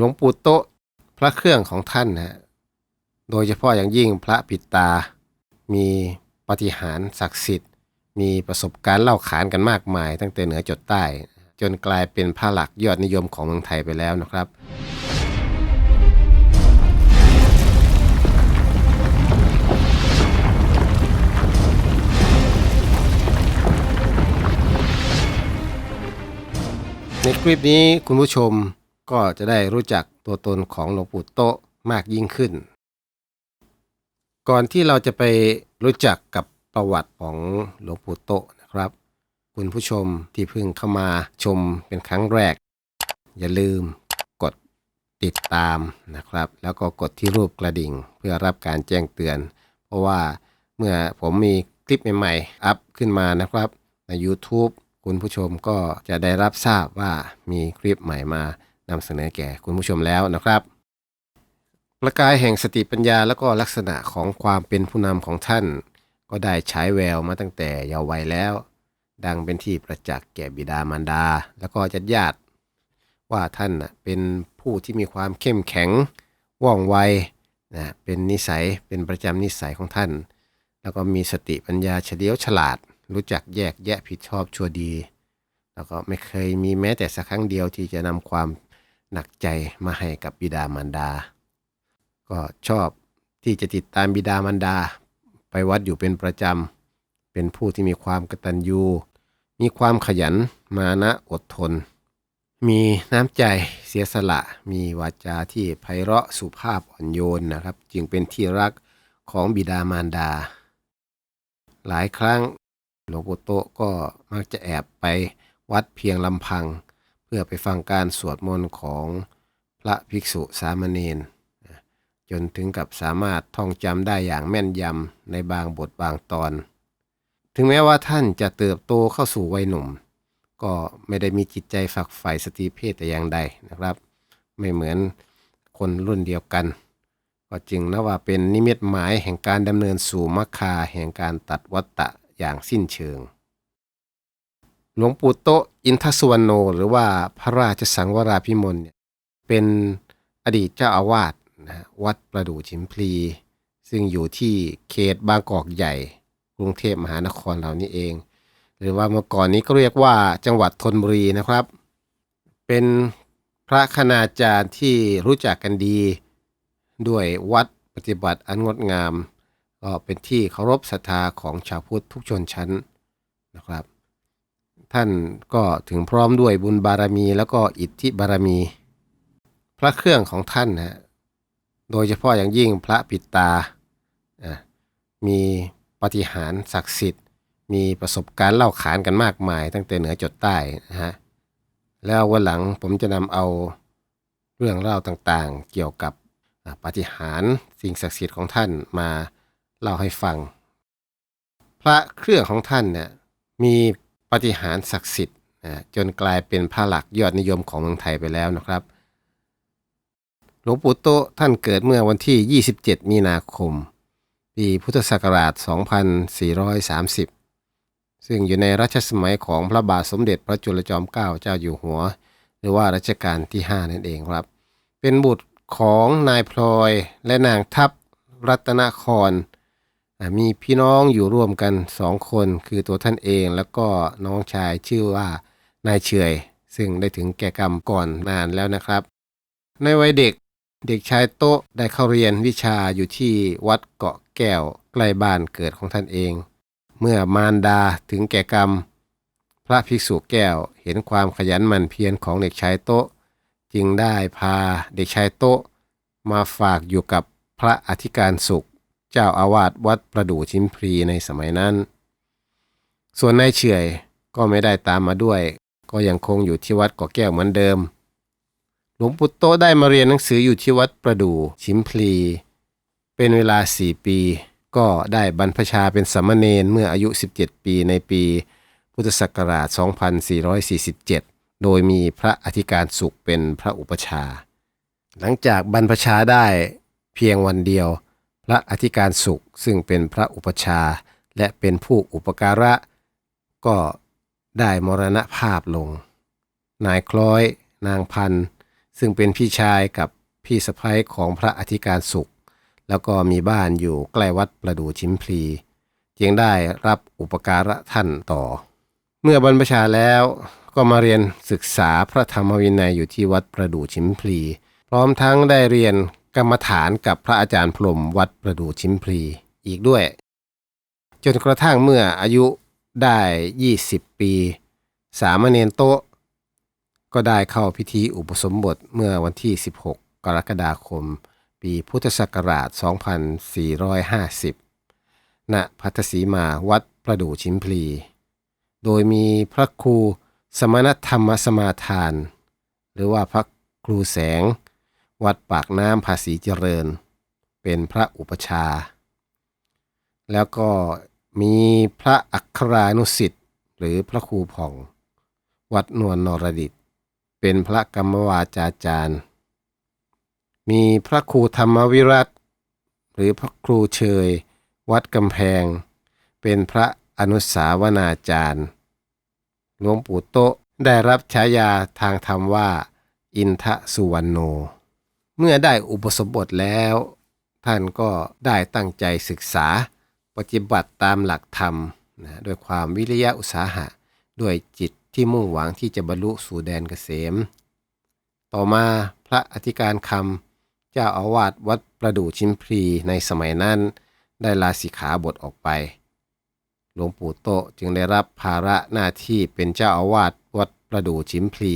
หลวงปู่โตะพระเครื่องของท่านนะฮะโดยเฉพาะอย่างยิ่งพระปิดตา มีปฏิหารศักดิ์สิทธิ์ มีประสบการณ์เล่าขานกันมากมาย ตั้งแต่เหนือจดใต้ จนกลายเป็นพระหลักยอดนิยมของเมืองไทยไปแล้วนะครับในคลิปนี้คุณผู้ชม ก็จะได้รู้จักตัวตนของหลวงปู่โตะมากยิ่งขึ้น ก่อนที่เราจะไปรู้จักกับประวัติของหลวงปู่โตะนะครับ คุณผู้ชมที่เพิ่งเข้ามาชมเป็นครั้งแรก อย่าลืมกดติดตามนะครับ แล้วก็กดที่รูปกระดิ่ง เพื่อรับการแจ้งเตือน เพราะว่าเมื่อผมมีคลิปใหม่ๆ อัพขึ้นมานะครับใน YouTube คุณผู้ชมก็จะได้รับทราบว่ามีคลิปใหม่มา นำเสนอแก่คุณผู้ชมแล้วนะครับ ประกายแห่งสติปัญญาและก็ลักษณะของความเป็นผู้นำของท่าน ก็ได้ฉายแววมาตั้งแต่เยาว์วัยแล้ว ดังเป็นที่ประจักษ์แก่บิดามารดา แล้วก็ญาติญาติ ว่าท่านน่ะเป็นผู้ที่มีความเข้มแข็งว่องไวนะเป็นนิสัยเป็นประจำนิสัยของท่าน แล้วก็มีสติปัญญาเฉลียวฉลาด รู้จักแยกแยะผิดชอบชั่วดี แล้วก็ไม่เคยมีแม้แต่สักครั้งเดียวที่จะนำความ หนักใจมาให้กับบิดามารดา ก็ชอบที่จะติดตามบิดามารดา ไปวัดอยู่เป็นประจำ เป็นผู้ที่มีความกตัญญู มีความขยันมานะอดทน มีน้ำใจเสียสละ มีวาจาที่ไพเราะสุภาพอ่อนโยนนะครับ จึงเป็นที่รักของบิดามารดา หลายครั้งหลวงปู่โตก็มักจะแอบไปวัดเพียงลำพัง เพื่อไปฟังการสวดมนต์ของพระภิกษุสามเณรจนถึงกับสามารถท่องจำได้อย่างแม่นยำในบางบทบางตอน ถึงแม้ว่าท่านจะเติบโตเข้าสู่วัยหนุ่ม ก็ไม่ได้มีจิตใจฝักใฝ่สตรีเพศแต่อย่างใดนะครับ ไม่เหมือนคนรุ่นเดียวกัน ก็จึงนับว่าเป็นนิมิตหมายแห่งการดำเนินสู่มรรคาแห่งการตัดวัตตะอย่างสิ้นเชิง หลวงปู่โตอินทสุวรรณโน หรือว่าพระราชสังวราพิมลเนี่ยเป็นอดีตเจ้าอาวาสนะวัดประดู่ชิมพลี ซึ่งอยู่ที่เขตบางกอกใหญ่ กรุงเทพมหานครเหล่านี้เอง หรือว่าเมื่อก่อนนี้ก็เรียกว่าจังหวัดธนบุรีนะครับ เป็นพระคณาจารย์ที่รู้จักกันดี ด้วยวัดปฏิบัติอันงดงาม ก็เป็นที่เคารพศรัทธาของชาวพุทธทุกชนชั้นนะครับ ท่านก็ถึงพร้อมด้วยบุญบารมี แล้วก็อิทธิบารมี พระเครื่องของท่านนะฮะโดยเฉพาะอย่างยิ่งพระปิดตา มีปฏิหารศักดิ์สิทธิ์ มีประสบการณ์เล่าขานกันมากมาย ตั้งแต่เหนือจดใต้นะฮะแล้ววันหลังผมจะนำเอาเรื่องเล่าต่างๆ เกี่ยวกับปฏิหารสิ่งศักดิ์สิทธิ์ของท่านมาเล่าให้ฟัง พระเครื่องของท่านเนี่ยมี ปฏิหารศักดิ์สิทธิ์จนกลายเป็นพระหลักยอดนิยมของเมืองไทยไปแล้วนะครับ หลวงปู่โตท่านเกิดเมื่อวันที่ 27 มีนาคม ปีพุทธศักราช 2430 ซึ่งอยู่ในรัชสมัยของพระบาทสมเด็จพระจุลจอมเกล้าเจ้าอยู่หัว หรือว่ารัชกาลที่ 5 นั่นเองครับ เป็นบุตรของนายพลอยและนางทัพรัตนครอ่า มีพี่น้องอยู่ร่วมกันสองคนคือตัวท่านเองแล้วก็น้องชายชื่อว่านายเฉยซึ่งได้ถึงแก่กรรมก่อนนานแล้วนะครับ ในวัยเด็กเด็กชายโตะได้เข้าเรียนวิชาอยู่ที่วัดเกาะแก้วใกล้บ้านเกิดของท่านเอง เมื่อมารดาถึงแก่กรรม พระภิกษุแก้วเห็นความขยันหมั่นเพียรของเด็กชายโตะจึงได้พาเด็กชายโตะมาฝากอยู่กับพระอธิการสุข เจ้าอาวาสวัดประดู่ชิมพลีในสมัยนั้น ส่วนนายเฉยก็ไม่ได้ตามมาด้วย ก็ยังคงอยู่ที่วัดเกาะแก้วเหมือนเดิม หลวงปู่โตได้มาเรียนหนังสืออยู่ที่วัดประดู่ชิมพลี เป็นเวลา4ปี ก็ได้บรรพชาเป็นสามเณรเมื่ออายุ 17 ปีในปี พุทธศักราช 2447 โดยมีพระอธิการสุขเป็นพระอุปชา หลังจากบรรพชาได้เพียงวันเดียว พระอธิการสุขซึ่งเป็นพระอุปชาและเป็นผู้อุปการะ ก็ได้มรณภาพลง นายคล้อยนางพันซึ่งเป็นพี่ชายกับพี่สะพ้ยของพระอธิการสุข แล้วก็มีบ้านอยู่ใกล้วัดประดู่ชิมพลีจึงได้รับอุปการะท่านต่อ เมื่อบรรพชาแล้วก็มาเรียนศึกษาพระธรรมวินัยอยู่ที่วัดประดู่ชิมพลี พร้อมทั้งได้เรียน กรรมฐานกับพระอาจารย์พรมวัดประดู่ชิมพลีอีกด้วย จนกระทั่งเมื่ออายุได้ 20 ปี สามเณรโตะก็ได้เข้าพิธีอุปสมบทเมื่อวันที่ 16 กรกฎาคม ปีพุทธศักราช 2450 ณ พัทสีมาวัดประดู่ชิมพลี โดยมีพระครูสมณธรรมสมาทาน หรือว่าพระครูแสง วัดปากน้ำภาษีเจริญ เป็นพระอุปชา แล้วก็มีพระอัครานุสิทธิ์หรือพระครูผ่อง วัดนวลนรดิต เป็นพระกรรมวาจาจารย์ มีพระครูธรรมวิรัตหรือพระครูเชย วัดกำแพง เป็นพระอนุสาวนาจารย์หลวงปู่โตได้รับฉายาทางธรรมว่า อินทสุวรรณโน เมื่อได้อุปสมบทแล้ว ท่านก็ได้ตั้งใจศึกษา ปฏิบัติตามหลักธรรมนะด้วยความวิริยะอุตสาหะ ด้วยจิตที่มุ่งหวังที่จะบรรลุสู่แดนเกษม ต่อมาพระอธิการคำเจ้าอาวาสวัดประดู่ชิมพลีในสมัยนั้นได้ลาสิกขาบทออกไป หลวงปู่โตจึงได้รับภาระหน้าที่เป็นเจ้าอาวาสวัดประดู่ชิมพลี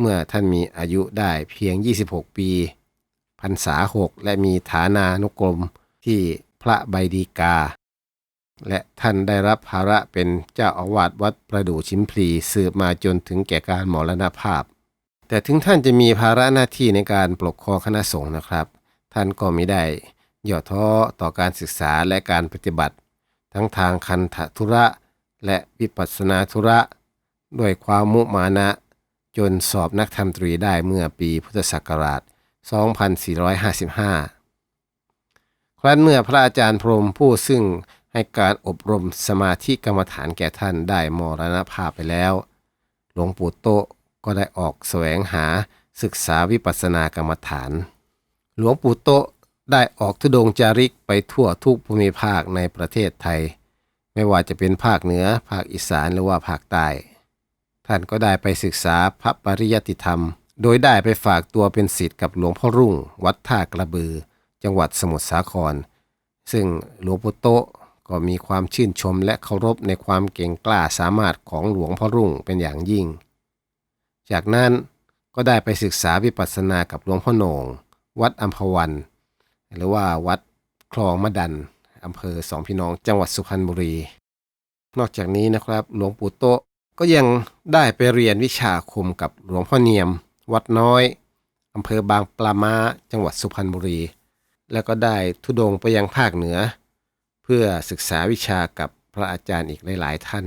เมื่อท่านมีอายุได้เพียง 26 ปีพรรษาหกและมีฐานานุกรมที่พระใบดีกา และท่านได้รับภาระเป็นเจ้าอาวาสวัดประดู่ชิมพลีสืบมาจนถึงแก่การมรณภาพ แต่ถึงท่านจะมีภาระหน้าที่ในการปกครองคณะสงฆ์นะครับ ท่านก็ไม่ได้ย่อท้อต่อการศึกษาและการปฏิบัติ ทั้งทางคันธธุระและวิปัสสนาธุระ ด้วยความมุมานะ จนสอบนักธรรมตรีได้เมื่อปีพุทธศักราช 2455 ครั้นเมื่อพระอาจารย์พรมผู้ซึ่งให้การอบรมสมาธิกรรมฐานแก่ท่านได้มรณภาพไปแล้ว หลวงปู่โตก็ได้ออกแสวงหาศึกษาวิปัสสนากรรมฐาน หลวงปู่โตได้ออกทุดงจาริกไปทั่วทุกภูมิภาคในประเทศไทย ไม่ว่าจะเป็นภาคเหนือ ภาคอีสานหรือว่าภาคใต้ ท่านก็ได้ไปศึกษาพระปริยัติธรรม โดยได้ไปฝากตัวเป็นศิษย์กับหลวงพ่อรุ่ง วัดท่ากระบือ จังหวัดสมุทรสาคร ซึ่งหลวงปู่โตก็มีความชื่นชมและเคารพในความเก่งกล้าสามารถของหลวงพ่อรุ่งเป็นอย่างยิ่ง จากนั้นก็ได้ไปศึกษาวิปัสสนากับหลวงพ่อโหนงวัดอัมพวัน หรือว่าวัดคลองมะดันอำเภอสองพี่น้องจังหวัดสุพรรณบุรี นอกจากนี้นะครับหลวงปู่โต ก็ยังได้ไปเรียนวิชาคมกับหลวงพ่อเนียม วัดน้อยอำเภอบางปลามาจังหวัดสุพรรณบุรี แล้วก็ได้ทุดงไปยังภาคเหนือ เพื่อศึกษาวิชากับพระอาจารย์อีกหลาย ๆ ท่าน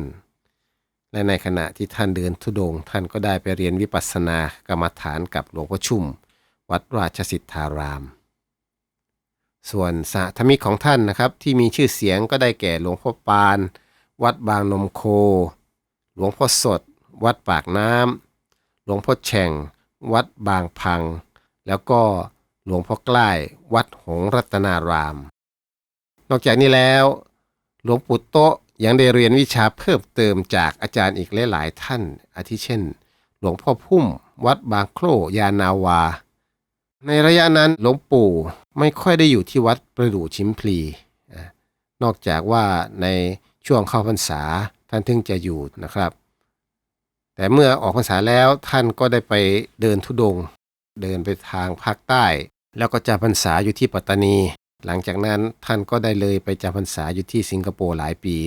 และในขณะที่ท่านเดินทุดง ท่านก็ได้ไปเรียนวิปัสสนากรรมฐานกับหลวงพ่อชุ่ม วัดราชสิทธาราม ส่วนสหธมิกของท่านนะครับที่มีชื่อเสียงก็ได้แก่หลวงพ่อปาน วัดบางนมโค หลวงพ่อสด วัดปากน้ำหลวงพ่อแฉ่ง วัดบางพัง แล้วก็หลวงพ่อกล้ายวัดหงรัตนาราม นอกจากนี้แล้ว หลวงปู่โตะยังได้เรียนวิชาเพิ่มเติมจากอาจารย์อีกหลายๆท่าน อาทิเช่น หลวงพ่อพุ่ม วัดบางโคลยานาวา ในระยะนั้นหลวงปู่ไม่ค่อยได้อยู่ที่วัดประดู่ชิมพลี นอกจากว่าในช่วงเข้าพรรษา ท่านถึงจะอยู่นะครับ แต่เมื่อออกพรรษาแล้วท่านก็ได้ไปเดินทุดงค์เดินไปทางภาคใต้ แล้วก็จำพรรษาอยู่ที่ปัตตานี หลังจากนั้นท่านก็ได้เลยไปจำพรรษาอยู่ที่สิงคโปร์หลายปี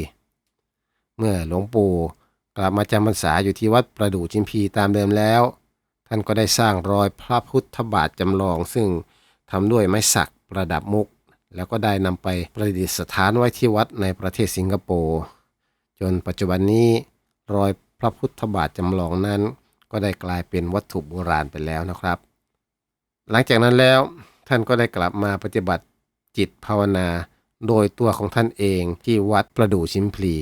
เมื่อหลวงปู่กลับมาจำพรรษาอยู่ที่วัดประดู่ชิมพีตามเดิมแล้ว ท่านก็ได้สร้างรอยพระพุทธบาทจำลองซึ่งทำด้วยไม้สักประดับมุก แล้วก็ได้นำไปประดิษฐานไว้ที่วัดในประเทศสิงคโปร์ จนปัจจุบันนี้รอยพระพุทธบาทจำลองนั้น ก็ได้กลายเป็นวัตถุโบราณไปแล้วนะครับ หลังจากนั้นแล้วท่านก็ได้กลับมาปฏิบัติจิตภาวนา โดยตัวของท่านเองที่วัดประดู่ชิมพลี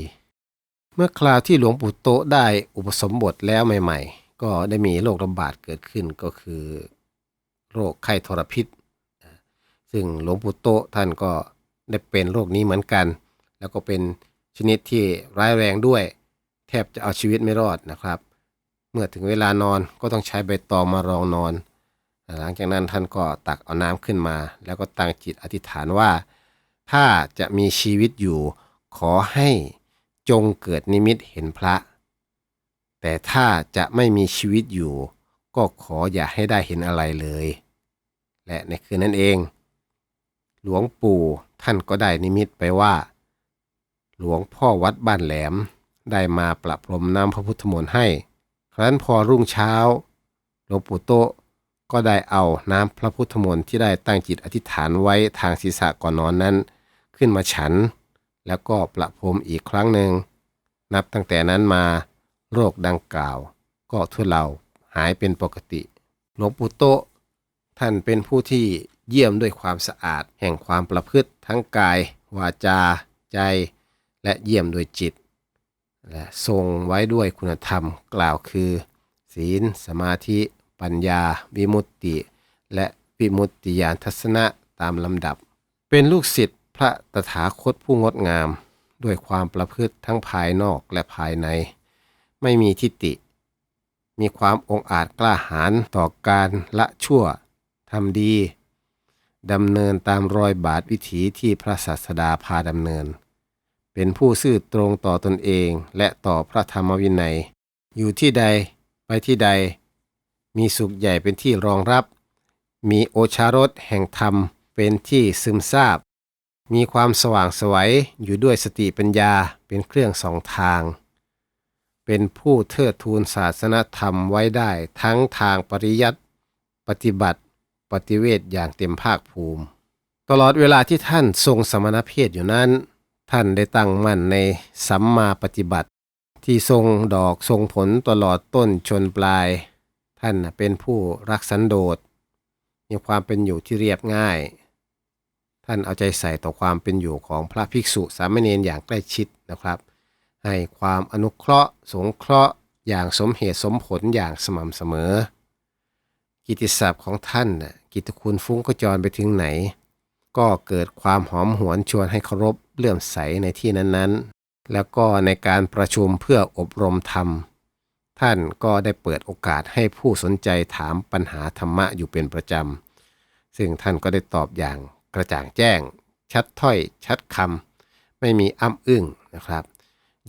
เมื่อคราวที่หลวงปู่โตได้อุปสมบทแล้วใหม่ๆ ก็ได้มีโรคระบาดเกิดขึ้นก็คือ โรคไข้ทรพิษ ซึ่งหลวงปู่โตท่านก็ได้เป็นโรคนี้เหมือนกัน แล้วก็เป็น ชนิดที่ร้ายแรงด้วย แทบจะเอาชีวิตไม่รอดนะครับ เมื่อถึงเวลานอนก็ต้องใช้ใบตองมารองนอน หลังจากนั้นท่านก็ตักเอาน้ำขึ้นมา แล้วก็ตั้งจิตอธิษฐานว่า ถ้าจะมีชีวิตอยู่ ขอให้จงเกิดนิมิตเห็นพระ แต่ถ้าจะไม่มีชีวิตอยู่ ก็ขออย่าให้ได้เห็นอะไรเลย และในคืนนั้นเอง หลวงปู่ท่านก็ได้นิมิตไปว่า หลวงพ่อวัดบ้านแหลม ได้มาประพรมน้ำพระพุทธมนต์ให้ ครั้นพอรุ่งเช้า หลวงปู่โตก็ได้เอาน้ำพระพุทธมนต์ที่ได้ตั้งจิตอธิษฐานไว้ทางศีรษะก่อนนอนนั้น ขึ้นมาฉัน แล้วก็ประพรมอีกครั้งหนึ่ง นับตั้งแต่นั้นมาโรคดังกล่าว ก็ทุเลาหายเป็นปกติ หลวงปู่โตท่านเป็นผู้ที่เยี่ยมด้วยความสะอาดแห่งความประพฤติทั้งกาย วาจา ใจ และเยี่ยมโดวยจิต และทรงไว้ด้วยคุณธรรมกล่าวคือ ศีล สมาธิ ปัญญา วิมุตติ และวิมุตติญาณทัศนะตามลำดับ เป็นลูกศิษย์พระตถาคตผู้งดงาม ด้วยความประพฤติทั้งภายนอกและภายใน ไม่มีทิฏฐิมีความองอาจกล้าหาญต่อการละชั่วทำดีดำเนินตามรอยบาทวิถีที่พระศาสดาพาดำเนิน เป็นผู้ซื่อตรงต่อตนเองและต่อพระธรรมวินัย อยู่ที่ใดไปที่ใด มีสุขใหญ่เป็นที่รองรับ มีโอชารสแห่งธรรมเป็นที่ซึมซาบ มีความสว่างสวัยอยู่ด้วยสติปัญญาเป็นเครื่องสองทาง เป็นผู้เทิดทูนศาสนธรรมไว้ได้ทั้งทางปริยัติปฏิบัติ ปฏิเวทอย่างเต็มภาคภูมิ ตลอดเวลาที่ท่านทรงสมณเพศอยู่นั้น ท่านได้ตั้งมั่นในสัมมาปฏิบัติ ที่ทรงดอกทรงผลตลอดต้นชนปลาย ท่านเป็นผู้รักสันโดษ มีความเป็นอยู่ที่เรียบง่าย ท่านเอาใจใส่ต่อความเป็นอยู่ของพระภิกษุสามเณรอย่างใกล้ชิดนะครับ ให้ความอนุเคราะห์ สงเคราะห์อย่างสมเหตุสมผลอย่างสม่ำเสมอ กิตติศัพท์ของท่านกิตติคุณฟุ้งกระจรไปถึงไหน ก็เกิดความหอมหวนชวนให้เคารพ เลื่อมใสในที่นั้นๆ แล้วก็ในการประชุมเพื่ออบรมธรรม ท่านก็ได้เปิดโอกาสให้ผู้สนใจถามปัญหาธรรมะอยู่เป็นประจำ ซึ่งท่านก็ได้ตอบอย่างกระจ่างแจ้ง ชัดถ้อย ชัดคำไม่มีอ้ำอึ้งนะครับ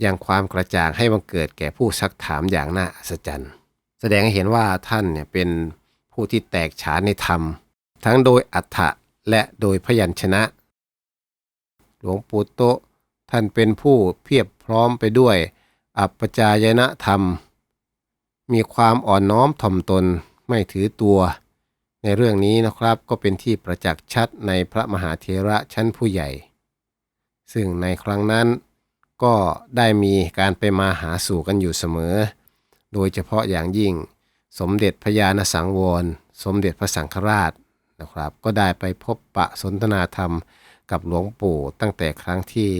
อย่างความกระจ่างให้บังเกิดแก่ผู้ซักถามอย่างน่าอัศจรรย์ แสดงให้เห็นว่าท่านเนี่ยเป็นผู้ที่แตกฉานในธรรม ทั้งโดยอัฏฐะและโดยพยัญชนะ ลวงปู่โตท่านเป็นผู้เพียบพร้อมไปด้วย อัปปจายนะธรรม มีความอ่อนน้อมถ่อมตนไม่ถือตัว ในเรื่องนี้นะครับก็เป็นที่ประจักษ์ชัดในพระมหาเถระชั้นผู้ใหญ่ ซึ่งในครั้งนั้นก็ได้มีการไปมาหาสู่กันอยู่เสมอ โดยเฉพาะอย่างยิ่ง สมเด็จพระญาณสังวร สมเด็จพระสังฆราชนะครับ ก็ได้ไปพบปะสนทนาธรรม กับหลวงปู่ตั้งแต่ครั้งที่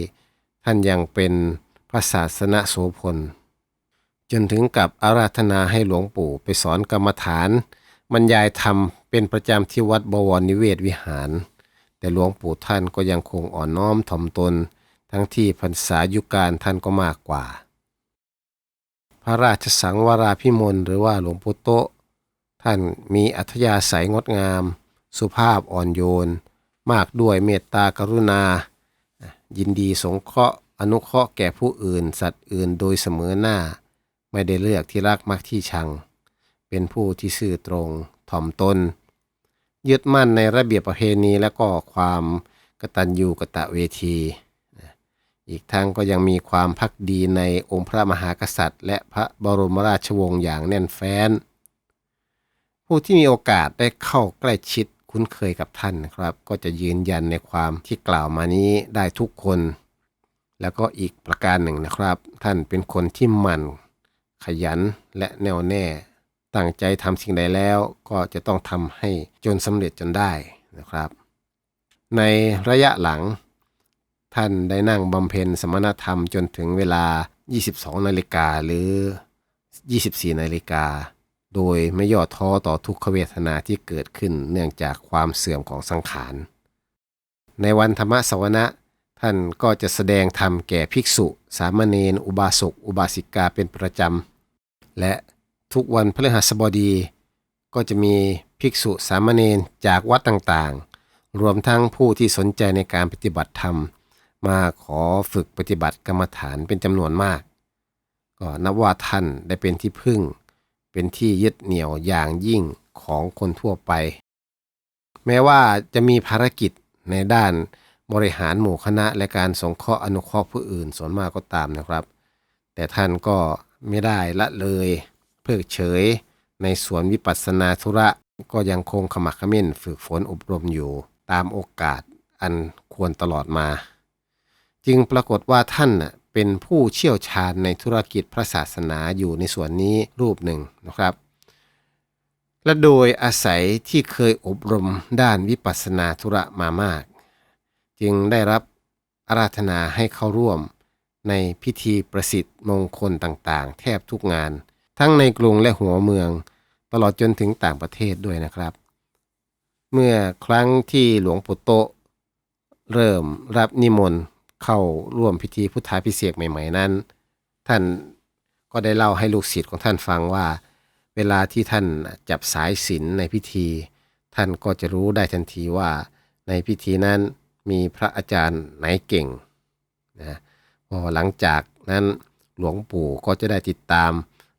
ท่านยังเป็นพระศาสนโสพล จนถึงกับอาราธนาให้หลวงปู่ไปสอนกรรมฐานบรรยายธรรมเป็นประจำที่วัดบวรนิเวศวิหาร แต่หลวงปู่ท่านก็ยังคงอ่อนน้อมถ่อมตน ทั้งที่พรรษายุการท่านก็มากกว่า พระราชสังวราพิมลหรือว่าหลวงปู่โตท่านมีอัธยาศัยงดงาม สุภาพอ่อนโยน มากด้วยเมตตากรุณา ยินดีสงเคราะห์อนุเคราะห์แก่ผู้อื่น สัตว์อื่นโดยเสมอหน้า ไม่ได้เลือกที่รักมักที่ชัง เป็นผู้ที่ซื่อตรงถ่อมตน ยึดมั่นในระเบียบประเพณีและก็ความกตัญญูกตเวที อีกทั้งก็ยังมีความพักดีในองค์พระมหากษัตริย์ และพระบรมราชวงศ์อย่างแน่นแฟ้น ผู้ที่มีโอกาสได้เข้าใกล้ชิด คุ้นเคยกับท่านนะครับ ก็จะยืนยันในความที่กล่าวมานี้ได้ทุกคน แล้วก็อีกประการหนึ่งนะครับ ท่านเป็นคนที่มั่นขยันและแน่วแน่ ตั้งใจทำสิ่งใดแล้วก็จะต้องทำให้จนสำเร็จจนได้นะครับ ในระยะหลัง ท่านได้นั่งบำเพ็ญสมณธรรมจนถึงเวลา 22 นาฬิกาหรือ 24 นาฬิกา โดยไม่ย่อท้อต่อทุกขเวทนาที่เกิดขึ้นเนื่องจากความเสื่อมของสังขาร ในวันธรรมสวนะท่านก็จะแสดงธรรมแก่ภิกษุ สามเณรอุบาสก อุบาสิกาเป็นประจำ และทุกวันพฤหัสบดี ก็จะมีภิกษุสามเณรจากวัดต่างๆ รวมทั้งผู้ที่สนใจในการปฏิบัติธรรม มาขอฝึกปฏิบัติกรรมฐานเป็นจำนวนมาก ก็นับว่าท่านได้เป็นที่พึ่ง เป็นที่ยึดเหนี่ยวอย่างยิ่งของคนทั่วไป แม้ว่าจะมีภารกิจในด้านบริหารหมู่คณะและการสงเคราะห์อนุเคราะห์ผู้อื่นส่วนมากก็ตามนะครับ แต่ท่านก็ไม่ได้ละเลยเพิกเฉย ในส่วนวิปัสสนาธุระก็ยังคงขมักขม้นฝึกฝนอบรมอยู่ตามโอกาสอันควรตลอดมา จึงปรากฏว่าท่านน่ะ เป็นผู้เชี่ยวชาญในธุรกิจพระศาสนาอยู่ในส่วนนี้รูปหนึ่งนะครับ และโดยอาศัยที่เคยอบรมด้านวิปัสสนาธุระมามาก จึงได้รับอาราธนาให้เข้าร่วมในพิธีประสิทธิ์มงคลต่างๆ แทบทุกงาน ทั้งในกรุงและหัวเมือง ตลอดจนถึงต่างประเทศด้วยนะครับ เมื่อครั้งที่หลวงปู่โตเริ่มรับนิมนต์ เข้าร่วมพิธีพุทธาพิเศษใหม่ ๆ นั้น ท่านก็ได้เล่าให้ลูกศิษย์ของท่านฟังว่า เวลาที่ท่านจับสายศีลในพิธี ท่านก็จะรู้ได้ทันทีว่าในพิธีนั้นมีพระอาจารย์ไหนเก่งนะพอหลังจากนั้นหลวงปู่ก็จะได้ติดตาม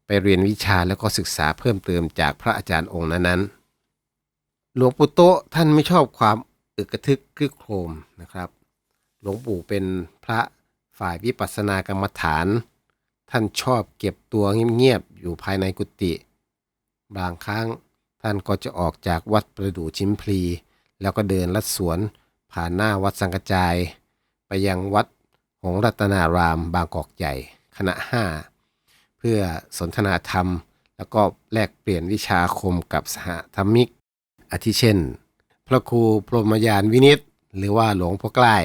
ไปเรียนวิชาแล้วก็ศึกษาเพิ่มเติมจากพระอาจารย์องค์นั้นๆหลวงปู่โตท่านไม่ชอบความอึกกระทึกครึกโครมนะครับ หลวงปู่เป็นพระฝ่ายวิปัสสนากรรมฐาน ท่านชอบเก็บตัวเงียบๆอยู่ภายในกุฏิบางครั้งท่านก็จะออกจากวัดประดู่ชิมพลี แล้วก็เดินลัดสวนผ่านหน้าวัดสังกจาย ไปยังวัดหงรัตนารามบางกอกใหญ่คณะห้าเพื่อสนทนาธรรม แล้วก็แลกเปลี่ยนวิชาคมกับสหธรรมิกอาทิเช่น พระครูพรหมยานวินิตหรือว่าหลวงพ่อใกล้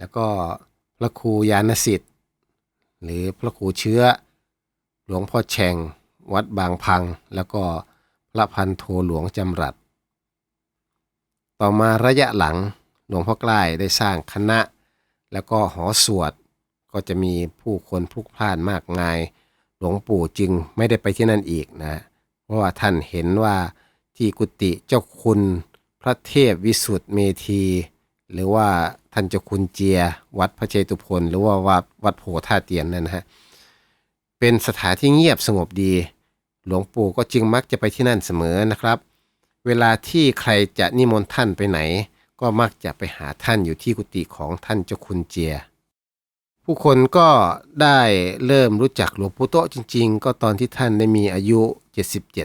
แล้วก็พระครูยานสิทธิ์ หรือพระครูเชื้อ หลวงพ่อแฉงวัดบางพัง แล้วก็พระพันโทหลวงจำรัด ต่อมาระยะหลังหลวงพ่อใกล้ได้สร้างคณะ แล้วก็หอสวดก็จะมีผู้คนพลุกพล่านมากมาย หลวงปู่จึงไม่ได้ไปที่นั่นอีกนะ เพราะว่าท่านเห็นว่าที่กุฏิเจ้าคุณพระเทพวิสุทธิเมธี หรือว่าท่านเจ้าคุณเจีย วัดพระเจตุพนหรือว่าวัดวัดโพธาเตียนนั่นนะฮะเป็นสถานที่เงียบสงบดี หลวงปู่ก็จึงมักจะไปที่นั่นเสมอนะครับ เวลาที่ใครจะนิมนต์ท่านไปไหน ก็มักจะไปหาท่านอยู่ที่กุฏิของท่านเจ้าคุณเจีย ผู้คนก็ได้เริ่มรู้จักหลวงปู่โตจริง ๆ ก็ตอนที่ท่านได้มีอายุ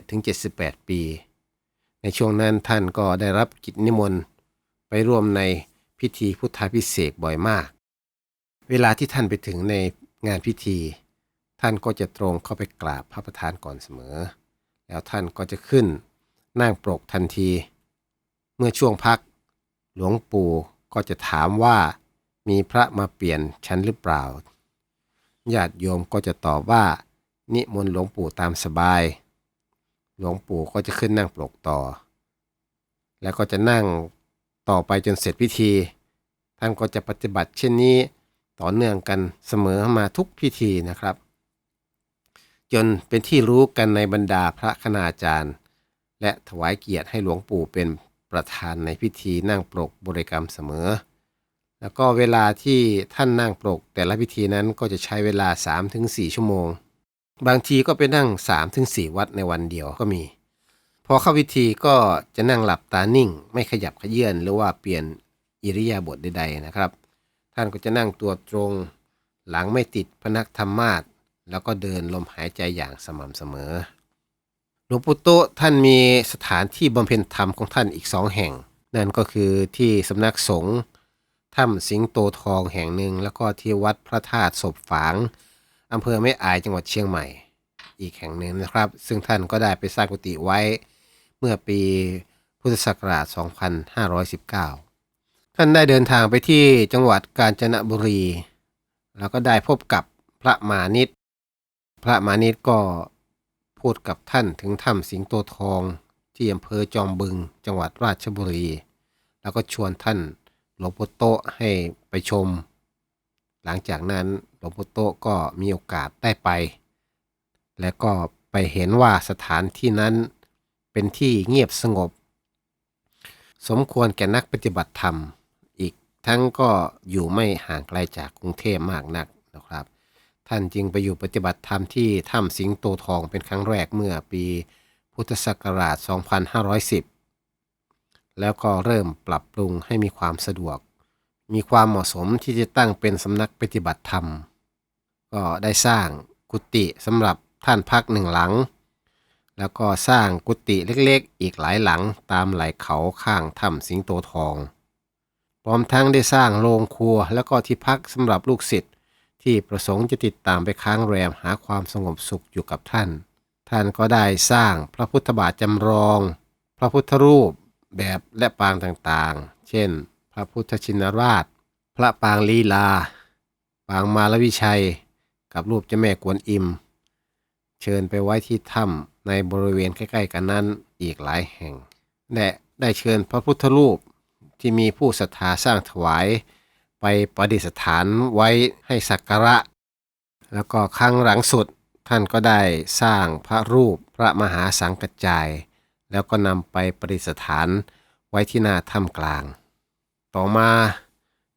77-78 ปี ในช่วงนั้นท่านก็ได้รับกิจนิมนต์ไปร่วมใน พิธีพุทธาพิเศษบ่อยมาก เวลาที่ท่านไปถึงในงานพิธี ท่านก็จะตรงเข้าไปกราบพระประธานก่อนเสมอ แล้วท่านก็จะขึ้นนั่งปรกทันที เมื่อช่วงพัก หลวงปู่ก็จะถามว่ามีพระมาเปลี่ยนชั้นหรือเปล่า ญาติโยมก็จะตอบว่า นิมนต์หลวงปู่ตามสบาย หลวงปู่ก็จะขึ้นนั่งปรกต่อ แล้วก็จะนั่ง ต่อไปจนเสร็จพิธี ท่านก็จะปฏิบัติเช่นนี้ต่อเนื่องกันเสมอมาทุกพิธีนะครับ จนเป็นที่รู้กันในบรรดาพระคณาจารย์ และถวายเกียรติให้หลวงปู่เป็นประธานในพิธีนั่งปรกบริกรรมเสมอ แล้วก็เวลาที่ท่านนั่งปรกแต่ละพิธีนั้นก็จะใช้เวลา 3-4 ชั่วโมง บางทีก็ไปนั่ง 3-4 วัดในวันเดียวก็มี พอเข้าพิธีก็จะนั่งหลับตานิ่ง ไม่ขยับขยื่นหรือว่าเปลี่ยนอิริยาบถใดๆนะครับ ท่านก็จะนั่งตัวตรง หลังไม่ติดพนักธรรมาสแล้วก็เดินลมหายใจอย่างสม่ำเสมอหลวงปู่โตท่านมีสถานที่บำเพ็ญธรรมของท่านอีกสองแห่ง นั่นก็คือที่สำนักสงฆ์ถ้ำสิงโตทองแห่งหนึ่ง แล้วก็ที่วัดพระธาตุศพฝางอำเภอแม่อายจังหวัดเชียงใหม่ อีกแห่งหนึ่งนะครับ ซึ่งท่านก็ได้ไปสร้างกุฏิไว้ เมื่อปีพุทธศักราช 2519 ท่านได้เดินทางไปที่จังหวัดกาญจนบุรี แล้วก็ได้พบกับพระมานิตพระมานิตก็พูดกับท่านถึงถ้ำสิงโตทองที่อำเภอจอมบึงจังหวัดราชบุรี แล้วก็ชวนท่านหลวงปู่โตให้ไปชม หลังจากนั้นหลวงปู่โตก็มีโอกาสได้ไป และก็ไปเห็นว่าสถานที่นั้น เป็นที่เงียบสงบ สมควรแก่นักปฏิบัติธรรม อีกทั้งก็อยู่ไม่ห่างไกลจากกรุงเทพมากนักนะครับ ท่านจึงไปอยู่ปฏิบัติธรรมที่ถ้ำสิงโตทองเป็นครั้งแรกเมื่อปีพุทธศักราช 2510 แล้วก็เริ่มปรับปรุงให้มีความสะดวก มีความเหมาะสมที่จะตั้งเป็นสำนักปฏิบัติธรรม ก็ได้สร้างกุฏิสำหรับท่านพักหนึ่งหลัง แล้วก็สร้างกุฏิเล็กๆ อีกหลายหลังตามไหลเขาข้างถ้ำสิงโตทองพร้อมทั้งได้สร้างโรงครัวแล้วก็ที่พักสำหรับลูกศิษย์ที่ประสงค์จะติดตามไปค้างแรมหาความสงบสุขอยู่กับท่าน ท่านก็ได้สร้างพระพุทธบาทจำลอง พระพุทธรูปแบบและปางต่างๆ เช่น พระพุทธชินราช พระปางลีลา ปางมารวิชัย กับรูปเจ้าแม่กวนอิม เชิญไปไว้ที่ถ้ำ ในบริเวณใกล้ๆกันนั้นอีกหลายแห่ง และได้เชิญพระพุทธรูปที่มีผู้ศรัทธาสร้างถวาย ไปประดิษฐานไว้ให้สักการะ แล้วก็ครั้งหลังสุดท่านก็ได้สร้างพระรูปพระมหาสังกัจจาย แล้วก็นำไปประดิษฐานไว้ที่หน้าถ้ำกลาง ต่อมา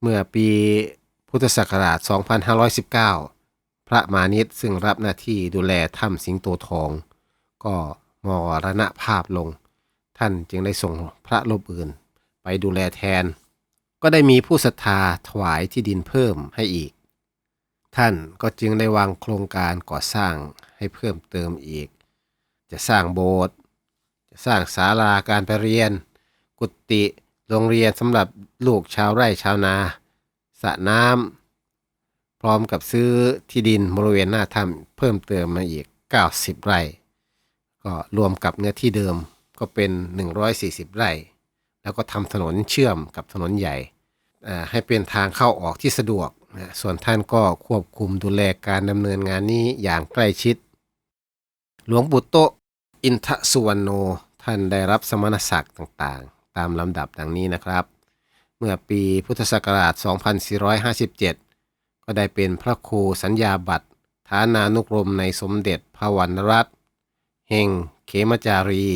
เมื่อปีพุทธศักราช 2519 พระมานิตซึ่งรับหน้าที่ดูแลถ้ำสิงโตทอง ก็มรณภาพลง ท่านจึงได้ส่งพระรูปอื่น ไปดูแลแทน ก็ได้มีผู้ศรัทธาถวายที่ดินเพิ่มให้อีก ท่านก็จึงได้วางโครงการก่อสร้างให้เพิ่มเติมอีก จะสร้างโบสถ์จะสร้างศาลาการไปเรียน กุฏิโรงเรียนสำหรับลูกชาวไร่ชาวนาสระน้ำพร้อมกับซื้อที่ดินบริเวณหน้าถ้ำเพิ่มเติมมาอีก 90 ไร่ ก็รวมกับเนื้อที่เดิมก็เป็น 140 ไร่ แล้วก็ทำถนนเชื่อมกับถนนใหญ่ ให้เป็นทางเข้าออกที่สะดวกนะส่วนท่านก็ควบคุมดูแลการดำเนินงานนี้อย่างใกล้ชิด หลวงปู่โตอินทสุวรรณโน ท่านได้รับสมณศักดิ์ต่างๆ ตามลำดับดังนี้นะครับ เมื่อปีพุทธศักราช 2457 ก็ได้เป็นพระครูสัญญาบัตรฐานานุกรมในสมเด็จพระวรรณรัตน เฮงเขมจารี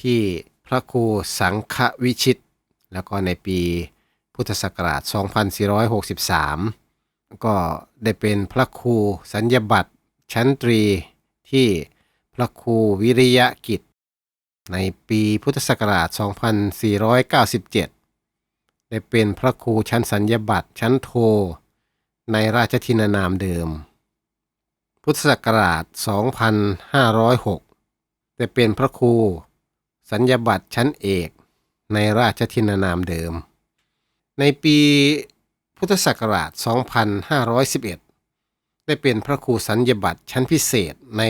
ที่พระครูสังฆวิชิต แล้วก็ในปีพุทธศักราช 2463 ก็ได้เป็นพระครูสัญญาบัตรชั้นตรีที่พระครูวิริยกิจ ในปีพุทธศักราช 2497 ได้เป็นพระครูชั้นสัญญาบัตรชั้นโท ในราชทินานามเดิม พุทธศักราช 2506 ได้เป็นพระครู สัญญาบัตรชั้นเอกในราชทินานามเดิม ในปีพุทธศักราช 2511 ได้เป็นพระครูสัญญาบัตรชั้นพิเศษใน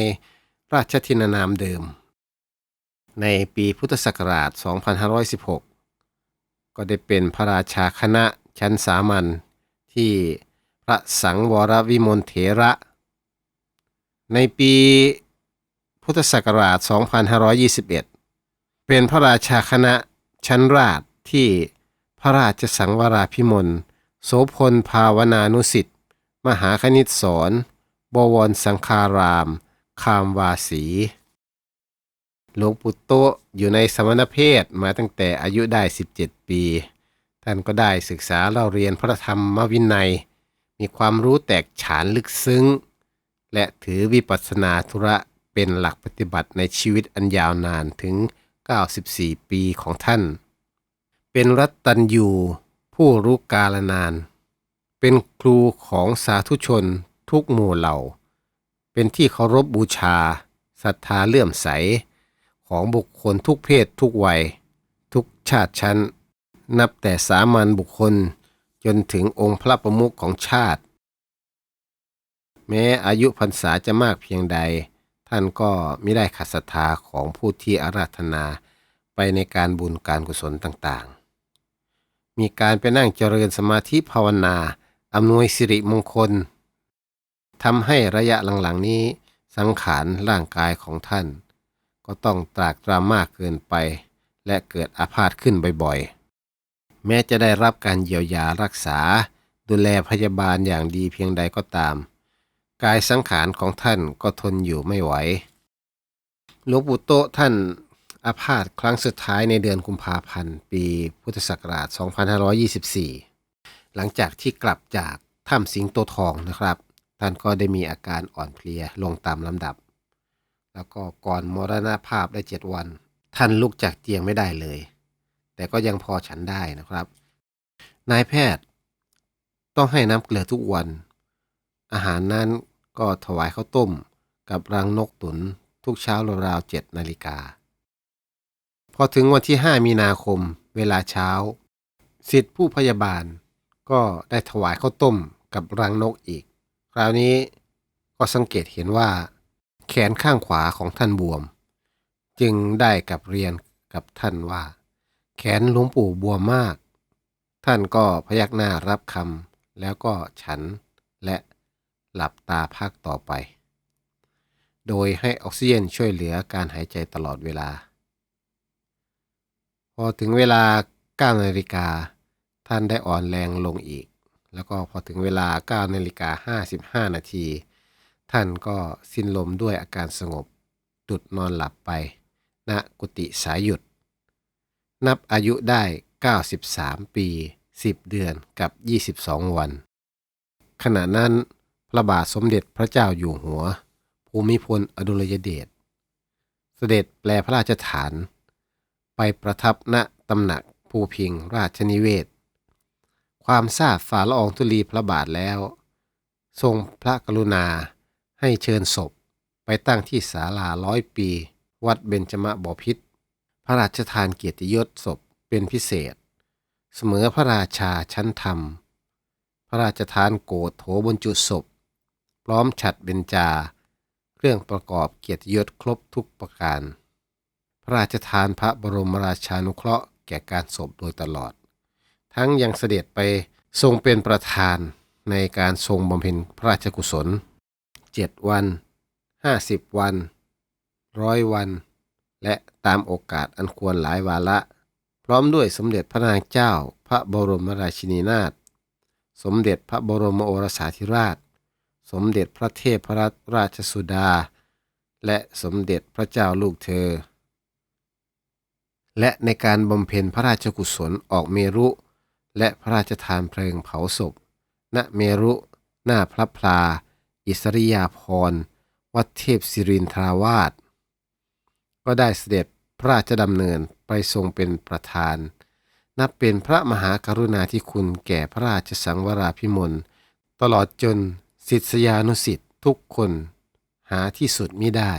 ราชทินานามเดิม ในปีพุทธศักราช 2516 ก็ได้เป็นพระราชาคณะชั้นสามัญที่พระสังวรวิมลเถระ ในปี พุทธศักราช 2521 เป็นพระราชาคณะชั้นราชที่พระราชสังวราพิมลโสพลภาวนานุสิทธิ์ มหาคณิตสอน บวรสังคาราม คามวาสี หลวงปู่โตอยู่ในสมณเพศมาตั้งแต่อายุได้ 17 ปี ท่านก็ได้ศึกษาเล่าเรียนพระธรรมวินัย มีความรู้แตกฉานลึกซึ้ง และถือวิปัสสนาธุระ เป็นหลักปฏิบัติในชีวิตอันยาวนานถึง 94 ปีของท่าน เป็นรัตตัญยูผู้รู้กาลนาน เป็นครูของสาธุชนทุกหมู่เหล่า เป็นที่เคารพบบูชาศรัทธาเลื่อมใส ของบุคคลทุกเพศทุกวัย ทุกชาติชั้น นับแต่สามัญบุคคลจนถึงองค์พระประมุขของชาติ แม้อายุพรรษาจะมากเพียงใด ท่านก็ไม่ได้ขัดศรัทธาของผู้ที่อาราธนาไปในการบุญการกุศลต่างๆ มีการไปนั่งเจริญสมาธิภาวนาอำนวยสิริมงคลทำให้ระยะหลังๆนี้สังขารร่างกายของท่าน ก็ต้องตรากตรำมากเกินไป และเกิดอาพาธขึ้นบ่อยๆ แม้จะได้รับการเยียวยารักษา ดูแลพยาบาลอย่างดีเพียงใดก็ตาม กายสังขารของท่านก็ทนอยู่ไม่ไหว หลวงปู่โตท่านอาพาธครั้งสุดท้ายในเดือนกุมภาพันธ์ ปีพุทธศักราช 2524 หลังจากที่กลับจากถ้ำสิงโตทองนะครับ ท่านก็ได้มีอาการอ่อนเพลียลงตามลำดับ แล้วก็ก่อนมรณภาพได้เจ็ดวัน ท่านลุกจากเตียงไม่ได้เลย แต่ก็ยังพอฉันได้นะครับ นายแพทย์ต้องให้น้ำเกลือทุกวัน อาหารนั้นก็ถวายข้าวต้มกับรังนกตุนทุกเช้าราวๆเจ็ดนาฬิกา พอถึงวันที่ 5 มีนาคม เวลาเช้า สิทธิผู้พยาบาลก็ได้ถวายข้าวต้มกับรังนกอีก คราวนี้ก็สังเกตเห็นว่า แขนข้างขวาของท่านบวม จึงได้กับเรียนกับท่านว่า แขนหลวงปู่บวมมาก ท่านก็พยักหน้ารับคำแล้วก็ฉันและ หลับตาพักต่อไป โดยให้ออกซิเจนช่วยเหลือการหายใจตลอดเวลา พอถึงเวลา 9 นาฬิกา ท่านได้อ่อนแรงลงอีก แล้วก็พอถึงเวลา 9 นาฬิกา 55 นาที ท่านก็สิ้นลมด้วยอาการสงบ ดุดนอนหลับไปณกุฏิสายหยุด นับอายุได้ 93 ปี 10 เดือนกับ 22 วัน ขณะนั้น ระบาทสมเด็จพระเจ้าอยู่หัว ภูมิพลอดุลยเดช เสด็จแปลพระราชฐาน ไปประทับณตำหนักภูพิงราชนิเวศ ความทราบฝ่าละอองธุลีพระบาทแล้ว ทรงพระกรุณาให้เชิญศพไปตั้งที่ศาลาร้อยปี วัดเบญจมบพิตรพระราชทานเกียรติยศศพเป็นพิเศษ เสมอพระราชาชั้นธรรม พระราชทานโกฏโถบรรจุศพ พร้อมฉัดเบญจา เครื่องประกอบเกียรติยศครบทุกประการ พระราชทานพระบรมราชานุเคราะห์แก่การศพโดยตลอด ทั้งยังเสด็จไปทรงเป็นประธานในการทรงบำเพ็ญพระราชกุศล 7 วัน 50 วันร้อยวัน และตามโอกาสอันควรหลายวาระ พร้อมด้วยสมเด็จพระนางเจ้า พระบรมราชินีนาถสมเด็จพระบรมโอรสาธิราช สมเด็จพระเทพรราชสุดา และสมเด็จพระเจ้าลูกเธอ และในการบำเพ็ญพระราชกุศลออกเมรุ และพระราชทานเพลิงเผาศพ ณเมรุ หน้าพระพลา อิสริยาภรณ์วัดเทพศิรินทราวาส ก็ได้เสด็จพระราชดำเนินไปทรงเป็นประธาน นับเป็นพระมหากรุณาธิคุณแก่พระราชสังวราพิมลตลอดจน สิทธยานุสิษย์ทุกคนหาที่สุดมิได้